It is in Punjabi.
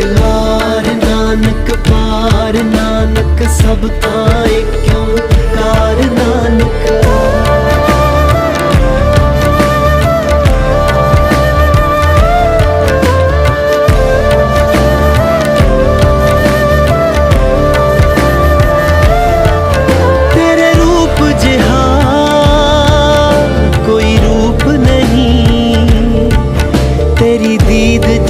ਇਕਲਾਰ ਨਾਨਕ ਪਾਰ ਨਾਨਕ, ਸਭ ਤਾਏ ਕਿਉਂ ਕਾਰ ਨਾਨਕ। ਤੇਰੇ ਰੂਪ ਜਿਹਾ ਕੋਈ ਰੂਪ ਨਹੀਂ। ਤੇਰੀ ਦੀਦ